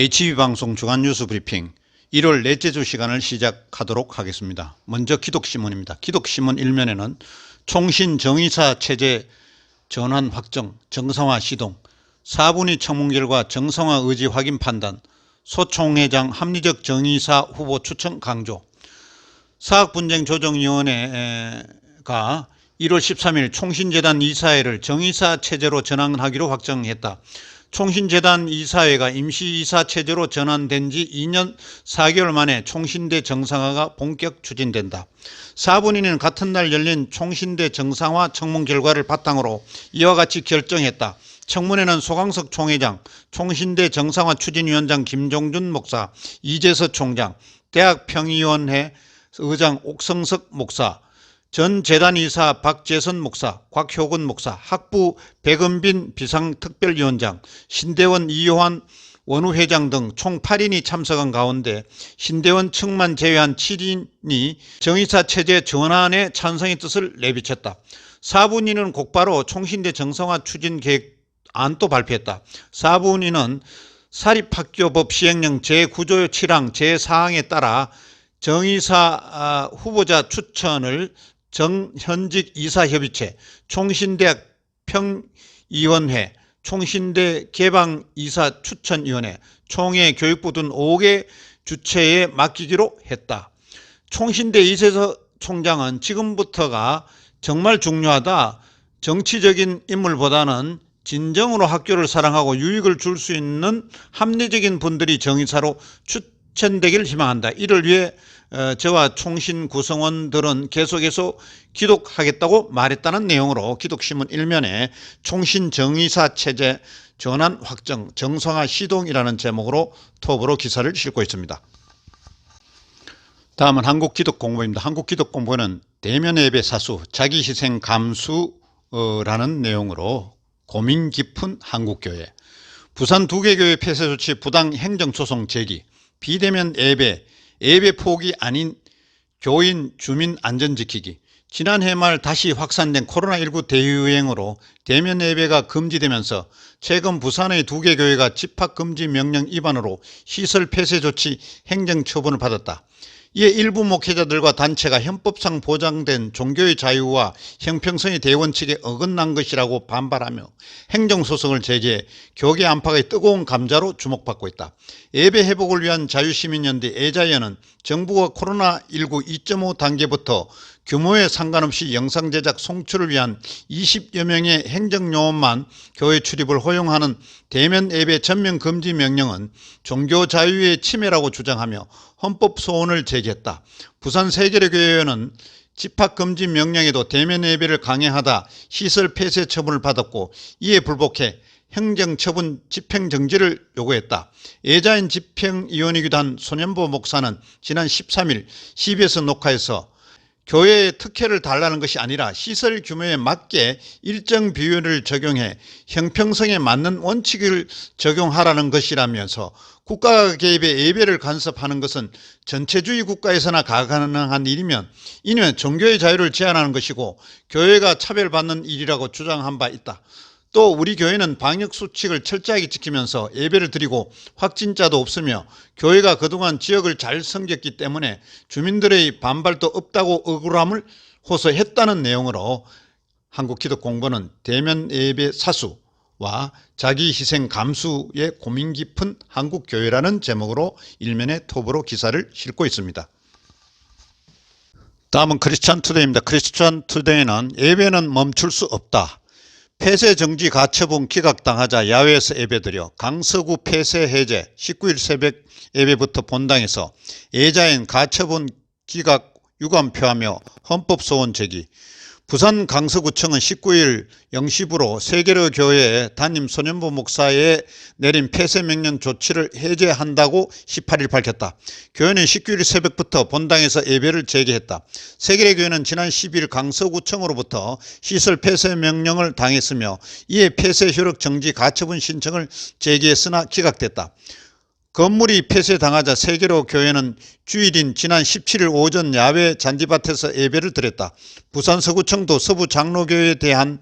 HB방송 주간 뉴스 브리핑 1월 넷째 주 시간을 시작하도록 하겠습니다. 먼저 기독신문입니다. 기독신문 일면에는 총신 정의사 체제 전환 확정, 정상화 시동, 4분위 청문 결과 정상화 의지 확인 판단, 소총회장 합리적 정의사 후보 추천 강조, 사학분쟁조정위원회가 1월 13일 총신재단 이사회를 정의사 체제로 전환하기로 확정했다. 총신재단 이사회가 임시이사 체제로 전환된 지 2년 4개월 만에 총신대 정상화가 본격 추진된다. 4분위는 같은 날 열린 총신대 정상화 청문 결과를 바탕으로 이와 같이 결정했다. 청문회는 소강석 총회장, 총신대 정상화 추진위원장 김종준 목사, 이재서 총장, 대학평의원회 의장 옥성석 목사, 전 재단이사 박재선 목사, 곽효근 목사, 학부 백은빈 비상특별위원장, 신대원 이효환 원우회장 등 총 8인이 참석한 가운데 신대원 측만 제외한 7인이 정의사 체제 전환에 찬성의 뜻을 내비쳤다. 4분위는 곧바로 총신대 정상화 추진 계획 안도 발표했다. 4분위는 사립학교법 시행령 제9조 7항 제4항에 따라 정의사 아, 후보자 추천을 정현직 이사협의체, 총신대학 평의원회, 총신대 개방이사 추천위원회, 총회 교육부 등 5개 주체에 맡기기로 했다. 총신대 이세서 총장은 지금부터가 정말 중요하다. 정치적인 인물보다는 진정으로 학교를 사랑하고 유익을 줄 수 있는 합리적인 분들이 정의사로 추천되길 희망한다. 이를 위해 어, 저와 총신 구성원들은 계속해서 기독하겠다고 말했다는 내용으로 기독신문 일면에 총신 정의사 체제 전환 확정 정상화 시동이라는 제목으로 톱으로 기사를 싣고 있습니다. 다음은 한국기독공보입니다. 한국기독공보는 대면 예배 사수, 자기희생 감수라는 내용으로 고민 깊은 한국교회, 부산 두 개 교회 폐쇄 조치 부당 행정소송 제기, 비대면 예배, 예배 포기 아닌 교인 주민 안전 지키기, 지난해 말 다시 확산된 코로나19 대유행으로 대면 예배가 금지되면서 최근 부산의 두 개 교회가 집합금지 명령 위반으로 시설 폐쇄 조치 행정 처분을 받았다. 이에 일부 목회자들과 단체가 헌법상 보장된 종교의 자유와 형평성의 대원칙에 어긋난 것이라고 반발하며 행정소송을 제기해 교계 안팎의 뜨거운 감자로 주목받고 있다. 예배 회복을 위한 자유시민연대 애자연은 정부가 코로나19 2.5 단계부터 규모에 상관없이 영상 제작 송출을 위한 20여 명의 행정요원만 교회 출입을 허용하는 대면 예배 전면 금지 명령은 종교 자유의 침해라고 주장하며 헌법 소원을 제기했다. 부산 세계례교회는 집합금지 명령에도 대면 예배를 강행하다 시설 폐쇄 처분을 받았고 이에 불복해 행정처분 집행정지를 요구했다. 예자인 집행위원이기도 한 손현보 목사는 지난 13일 CBS 녹화에서 교회에 특혜를 달라는 것이 아니라 시설 규모에 맞게 일정 비율을 적용해 형평성에 맞는 원칙을 적용하라는 것이라면서 국가 개입의 예배를 간섭하는 것은 전체주의 국가에서나 가능한 일이면 이는 종교의 자유를 제한하는 것이고 교회가 차별받는 일이라고 주장한 바 있다. 또 우리 교회는 방역 수칙을 철저하게 지키면서 예배를 드리고 확진자도 없으며 교회가 그동안 지역을 잘 섬겼기 때문에 주민들의 반발도 없다고 억울함을 호소했다는 내용으로 한국기독공부는 대면 예배 사수와 자기 희생 감수에 고민 깊은 한국교회라는 제목으로 일면의 톱으로 기사를 싣고 있습니다. 다음은 크리스찬 투데이입니다. 크리스찬 투데이는 예배는 멈출 수 없다. 폐쇄 정지 가처분 기각당하자 야외에서 예배드려 강서구 폐쇄 해제 19일 새벽 예배부터 본당에서 예자인 가처분 기각 유감표하며 헌법소원 제기 부산 강서구청은 19일 0시부로 세계로 교회에 담임 소년부 목사에 내린 폐쇄 명령 조치를 해제한다고 18일 밝혔다. 교회는 19일 새벽부터 본당에서 예배를 재개했다. 세계로 교회는 지난 10일 강서구청으로부터 시설 폐쇄 명령을 당했으며 이에 폐쇄 효력 정지 가처분 신청을 제기했으나 기각됐다. 건물이 폐쇄당하자 세계로 교회는 주일인 지난 17일 오전 야외 잔디밭에서 예배를 드렸다. 부산 서구청도 서부 장로교회에 대한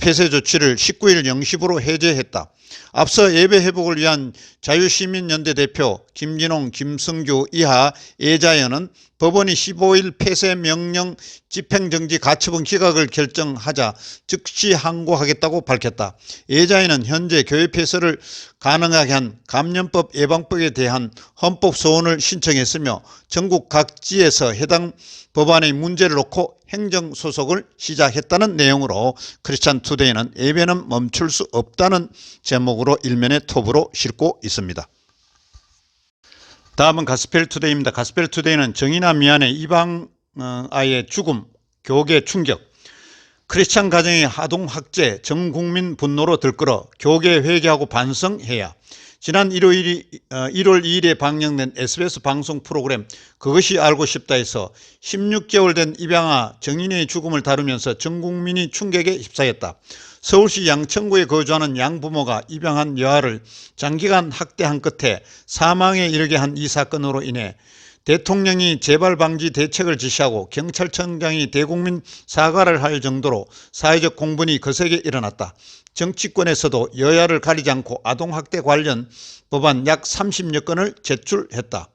폐쇄 조치를 19일 0시부로 해제했다. 앞서 예배 회복을 위한 자유시민연대 대표 김진홍, 김승규 이하 예자연은 법원이 15일 폐쇄 명령 집행정지 가처분 기각을 결정하자 즉시 항고하겠다고 밝혔다. 예자연은 현재 교회 폐쇄를 가능하게 한 감염법 예방법에 대한 헌법 소원을 신청했으며 전국 각지에서 해당 법안의 문제를 놓고 행정소속을 시작했다는 내용으로 크리스찬 투데이는 예배는 멈출 수 없다는 제목으로 일면에 톱으로 싣고 있습니다. 다음은 가스펠 투데이입니다. 가스펠 투데이는 정의나 미안의 이방 어, 아이의 죽음, 교계 충격, 크리스찬 가정의 하동 학제, 전 국민 분노로 들끓어 교계 회개하고 반성해야 지난 일요일이, 어, 1월 2일에 방영된 SBS 방송 프로그램 그것이 알고 싶다에서 16개월 된 입양아 정인의 죽음을 다루면서 전 국민이 충격에 휩싸였다. 서울시 양천구에 거주하는 양부모가 입양한 여아를 장기간 학대한 끝에 사망에 이르게 한 이 사건으로 인해 대통령이 재발 방지 대책을 지시하고 경찰청장이 대국민 사과를 할 정도로 사회적 공분이 거세게 일어났다. 정치권에서도 여야를 가리지 않고 아동학대 관련 법안 약 30여 건을 제출했다.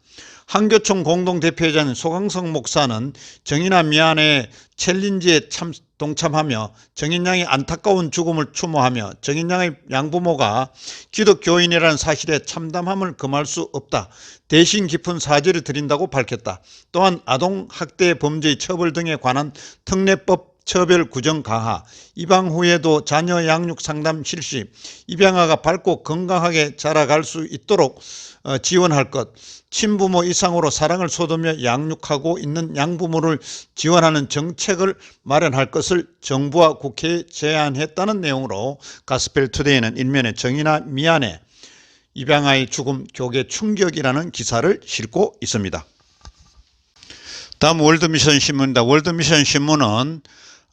한교총 공동대표이자는 소강성 목사는 정인아 미안의 챌린지에 참 동참하며 정인양의 안타까운 죽음을 추모하며 정인양의 양부모가 기독교인이라는 사실에 참담함을 금할 수 없다. 대신 깊은 사죄를 드린다고 밝혔다. 또한 아동학대 범죄의 처벌 등에 관한 특례법 처벌 구정 강화, 입양 후에도 자녀 양육 상담 실시, 입양아가 밝고 건강하게 자라갈 수 있도록 어, 지원할 것, 친부모 이상으로 사랑을 쏟으며 양육하고 있는 양부모를 지원하는 정책을 마련할 것을 정부와 국회에 제안했다는 내용으로 가스펠 투데이는 일면에 정의나 미안해 입양아의 죽음 교계 충격이라는 기사를 싣고 있습니다. 다음 월드미션 신문입니다. 월드미션 신문은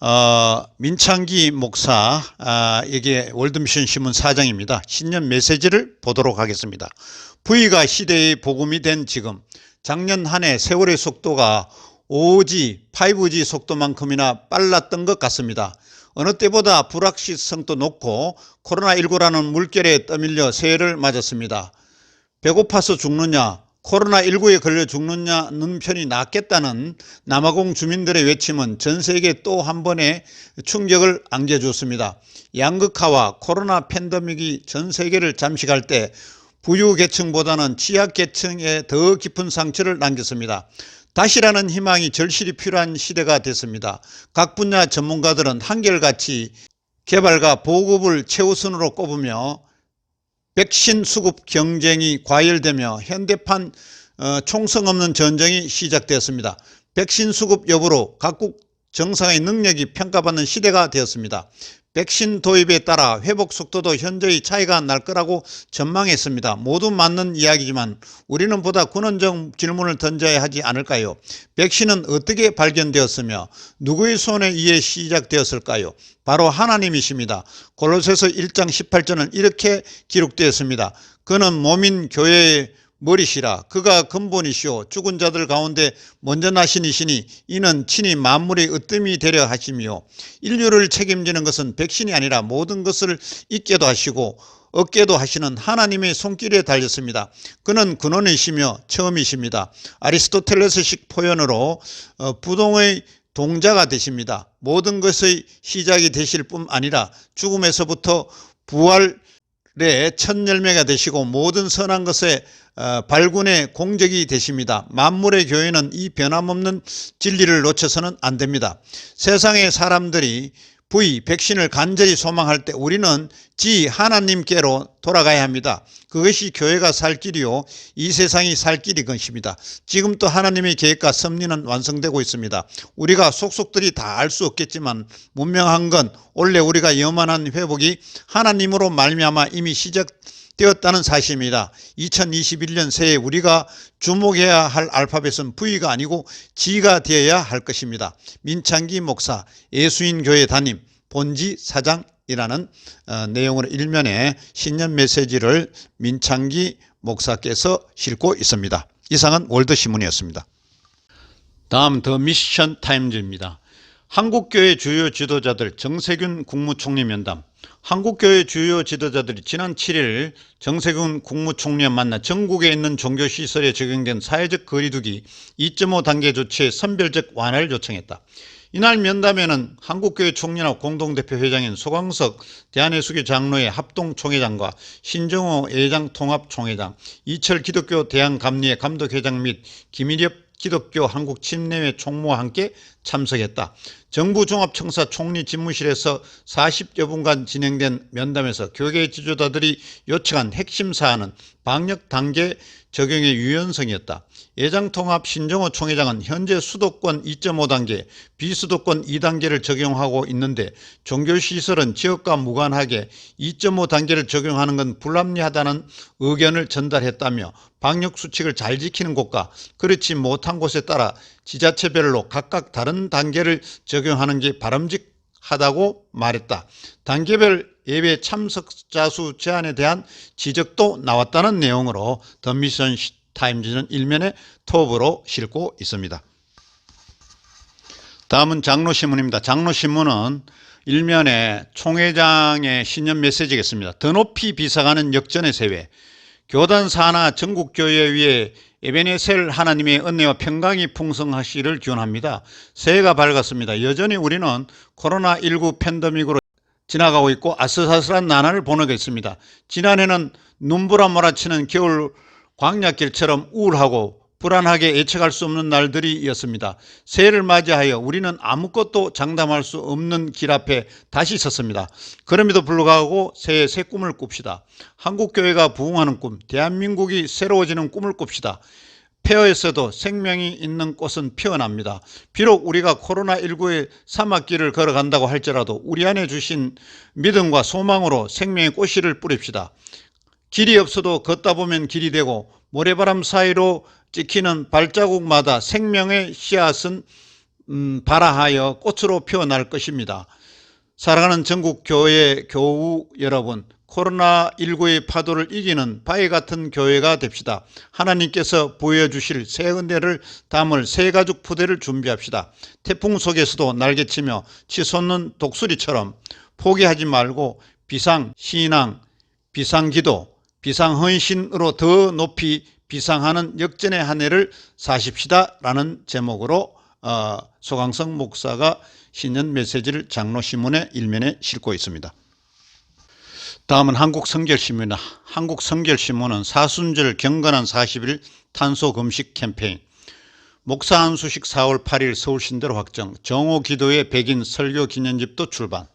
어, 민창기 목사에게 월드미션 신문 사장입니다. 신년 메시지를 보도록 하겠습니다. V가 시대의 복음이 된 지금 작년 한 해 세월의 속도가 5G, 5G 속도만큼이나 빨랐던 것 같습니다. 어느 때보다 불확실성도 높고 코로나19라는 물결에 떠밀려 새해를 맞았습니다. 배고파서 죽느냐, 코로나19에 걸려 죽느냐는 편이 낫겠다는 남아공 주민들의 외침은 전 세계에 또한 번의 충격을 안겨주었습니다. 양극화와 코로나 팬데믹이 전 세계를 잠식할 때 부유계층보다는 취약계층에 더 깊은 상처를 남겼습니다. 다시라는 희망이 절실히 필요한 시대가 됐습니다. 각 분야 전문가들은 한결같이 개발과 보급을 최우선으로 꼽으며 백신 수급 경쟁이 과열되며 현대판 어, 총성 없는 전쟁이 시작되었습니다. 백신 수급 여부로 각국 정상의 능력이 평가받는 시대가 되었습니다. 백신 도입에 따라 회복 속도도 현저히 차이가 날 거라고 전망했습니다. 모두 맞는 이야기지만 우리는 보다 근원적 질문을 던져야 하지 않을까요? 백신은 어떻게 발견되었으며 누구의 손에 의해 시작되었을까요? 바로 하나님이십니다. 골로새서 1장 18절은 이렇게 기록되었습니다. 그는 몸인 교회의 머리시라 그가 근본이시오 죽은 자들 가운데 먼저 나신 이시니 이는 친히 만물의 으뜸이 되려 하심이요 인류를 책임지는 것은 백신이 아니라 모든 것을 잊게도 하시고 얻게도 하시는 하나님의 손길에 달렸습니다. 그는 근원이시며 처음이십니다. 아리스토텔레스식 표현으로 어, 부동의 동자가 되십니다. 모든 것의 시작이 되실 뿐 아니라 죽음에서부터 부활의 첫 열매가 되시고 모든 선한 어, 발군의 공적이 되십니다. 만물의 교회는 이 변함없는 진리를 놓쳐서는 안 됩니다. 세상의 사람들이 V 백신을 간절히 소망할 때 우리는 지 하나님께로 돌아가야 합니다. 그것이 교회가 살 길이요 이 세상이 살 길이 것입니다. 지금 또 하나님의 계획과 섭리는 완성되고 있습니다. 우리가 속속들이 다 알 수 없겠지만 분명한 건 원래 우리가 영원한 회복이 하나님으로 말미암아 이미 시작 되었다는 사실입니다. 2021년 새해 우리가 주목해야 할 알파벳은 V가 아니고 G가 되어야 할 것입니다. 민창기 목사, 예수인 교회 담임, 본지 사장이라는 어, 내용으로 일면에 신년 메시지를 민창기 목사께서 싣고 있습니다. 이상은 월드신문이었습니다. 다음 더 미션 타임즈입니다. 한국교회 주요 지도자들 정세균 국무총리 면담 한국교회 주요 지도자들이 지난 7일 정세균 국무총리와 만나 전국에 있는 종교시설에 적용된 사회적 거리두기 2.5 단계 조치의 선별적 완화를 요청했다. 이날 면담에는 한국교회 총리나 공동대표 회장인 소광석 대한예수교 장로회 합동총회장과 신정호 예장 통합총회장, 이철 기독교 대한감리회 감독회장 및 김일엽 기독교 한국 침례회 총무와 함께 참석했다. 정부 종합청사 총리 집무실에서 40여 분간 진행된 면담에서 교계 지도자들이 요청한 핵심 사안은 방역 단계 적용의 유연성이었다. 예장통합 신정호 총회장은 현재 수도권 2.5단계, 비수도권 2단계를 적용하고 있는데 종교시설은 지역과 무관하게 2.5단계를 적용하는 건 불합리하다는 의견을 전달했다며 방역 수칙을 잘 지키는 곳과 그렇지 못한 곳에 따라 지자체별로 각각 다른 단계를 적용하는 게 바람직하다고 말했다. 단계별 예배 참석자 수 제한에 대한 지적도 나왔다는 내용으로 더 미션 타임즈는 일면에 톱으로 싣고 있습니다. 다음은 장로신문입니다. 장로신문은 일면에 총회장의 신년 메시지겠습니다. 더 높이 비상하는 역전의 세계. 교단 산하 전국교회 위에 에베네셀 하나님의 은혜와 평강이 풍성하시를 기원합니다. 새해가 밝았습니다. 여전히 우리는 코로나19 팬데믹으로 지나가고 있고 아슬아슬한 나날을 보내고 있습니다. 지난해는 눈보라 몰아치는 겨울 광야길처럼 우울하고 불안하게 예측할 수 없는 날들이었습니다. 새해를 맞이하여 우리는 아무것도 장담할 수 없는 길 앞에 다시 섰습니다. 그럼에도 불구하고 새해 새 꿈을 꿉시다. 한국교회가 부흥하는 꿈, 대한민국이 새로워지는 꿈을 꿉시다. 폐허에서도 생명이 있는 꽃은 피어납니다. 비록 우리가 코로나19의 사막길을 걸어간다고 할지라도 우리 안에 주신 믿음과 소망으로 생명의 꽃씨를 뿌립시다. 길이 없어도 걷다 보면 길이 되고 모래바람 사이로 찍히는 발자국마다 생명의 씨앗은 음, 발아하여 꽃으로 피어날 것입니다. 사랑하는 전국 교회 교우 여러분, 코로나19의 파도를 이기는 바위 같은 교회가 됩시다. 하나님께서 보여주실 새 은혜를 담을 새 가죽 부대를 준비합시다. 태풍 속에서도 날개치며 치솟는 독수리처럼 포기하지 말고 비상 신앙, 비상 기도, 비상 헌신으로 더 높이 비상하는 역전의 한 해를 사십시다 라는 제목으로 어, 소강성 목사가 신년 메시지를 장로신문의 일면에 싣고 있습니다. 다음은 한국성결신문입니다. 한국성결신문은 사순절 경건한 40일 탄소 금식 캠페인 목사 안수식 4월 8일 서울신대로 확정 정오 기도의 백인 설교 기념집도 출반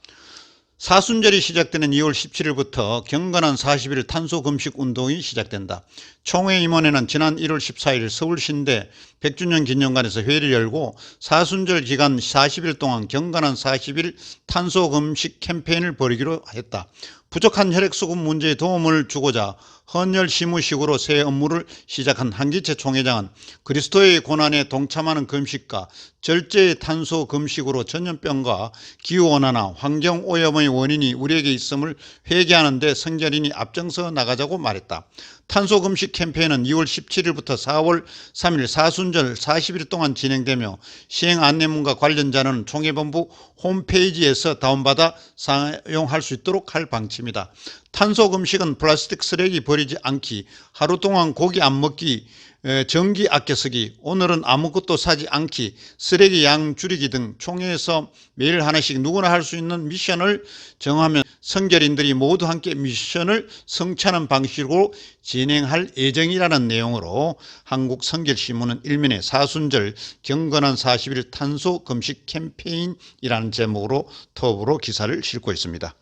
사순절이 시작되는 2월 17일부터 경건한 40일 탄소 금식 운동이 시작된다. 총회 임원회는 지난 1월 14일 서울신대 100주년 기념관에서 회의를 열고 사순절 기간 40일 동안 경건한 40일 탄소 금식 캠페인을 벌이기로 했다. 부족한 혈액수급 문제에 도움을 주고자 헌혈 시무식으로 새 업무를 시작한 한기채 총회장은 그리스도의 고난에 동참하는 금식과 절제의 탄소 금식으로 전염병과 기후온난화, 환경오염의 원인이 우리에게 있음을 회개하는 데 성결인이 앞장서 나가자고 말했다. 탄소 금식 캠페인은 2월 17일부터 4월 3일 사순절 40일 동안 진행되며 시행 안내문과 관련자는 총회본부 홈페이지에서 다운받아 사용할 수 있도록 할 방침이다. 탄소 금식은 플라스틱 쓰레기 버리지 않기, 하루 동안 고기 안 먹기, 전기 아껴 쓰기, 오늘은 아무것도 사지 않기, 쓰레기 양 줄이기 등 총회에서 매일 하나씩 누구나 할 수 있는 미션을 정하면 성결인들이 모두 함께 미션을 성취하는 방식으로 진행할 예정이라는 내용으로 한국 성결신문은 일면에 사순절 경건한 40일 탄소 금식 캠페인이라는 제목으로 톱으로 기사를 싣고 있습니다.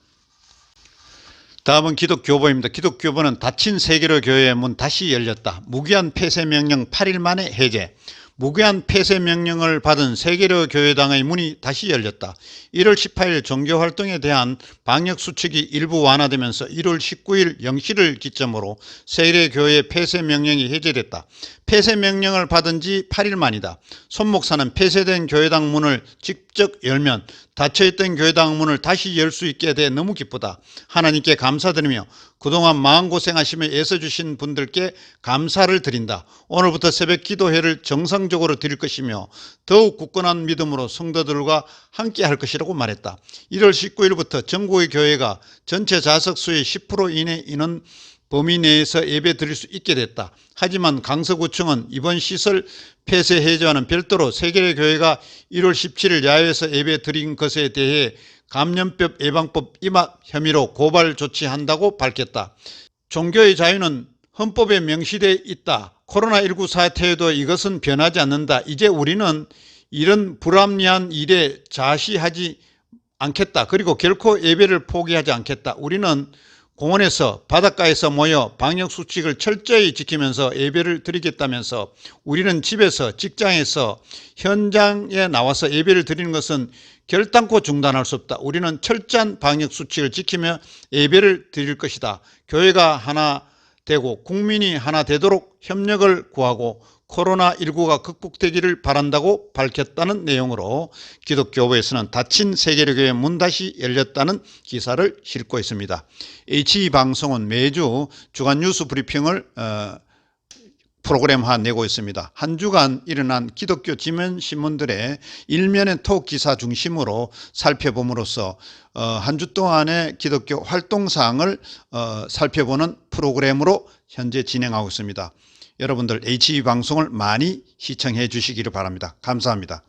다음은 기독교보입니다. 기독교보는 닫힌 세계로 교회의 문 다시 열렸다. 무기한 폐쇄 명령 8일 만에 해제. 무기한 폐쇄 명령을 받은 세계로 교회당의 문이 다시 열렸다. 1월 18일 종교 활동에 대한 방역 수칙이 일부 완화되면서 1월 19일 0시를 기점으로 세계 교회 폐쇄 명령이 해제됐다. 폐쇄 명령을 받은 지 8일 만이다. 손 목사는 폐쇄된 교회당 문을 직 접 열면 닫혀있던 교회당 문을 다시 열 수 있게 돼 너무 기쁘다. 하나님께 감사드리며 그동안 마음고생하시며 애써주신 분들께 감사를 드린다. 오늘부터 새벽 기도회를 정상적으로 드릴 것이며 더욱 굳건한 믿음으로 성도들과 함께 할 것이라고 말했다. 1월 19일부터 전국의 교회가 전체 좌석 수의 10% 이내 인원 범위 내에서 예배 드릴 수 있게 됐다. 하지만 강서구청은 이번 시설 폐쇄 해제와는 별도로 세계의 교회가 1월 17일 야외에서 예배 드린 것에 대해 감염병 예방법 위반 혐의로 고발 조치한다고 밝혔다. 종교의 자유는 헌법에 명시되어 있다. 코로나19 사태에도 이것은 변하지 않는다. 이제 우리는 이런 불합리한 일에 자시하지 않겠다. 그리고 결코 예배를 포기하지 않겠다. 우리는 공원에서 바닷가에서 모여 방역 수칙을 철저히 지키면서 예배를 드리겠다면서 우리는 집에서 직장에서 현장에 나와서 예배를 드리는 것은 결단코 중단할 수 없다. 우리는 철저한 방역 수칙을 지키며 예배를 드릴 것이다. 교회가 하나 되고 국민이 하나 되도록 협력을 구하고 코로나19가 극복되기를 바란다고 밝혔다는 내용으로 기독교부에서는 닫힌 세계교회 문 다시 열렸다는 기사를 싣고 있습니다. H 방송은 매주 주간 뉴스 브리핑을 어, 프로그램화 내고 있습니다. 한 주간 일어난 기독교 지면 신문들의 일면의 톡 기사 중심으로 살펴봄으로써 어, 한주 동안의 기독교 활동 사항을 어, 살펴보는 프로그램으로 현재 진행하고 있습니다. 여러분들 H 방송을 많이 시청해 주시기를 바랍니다. 감사합니다.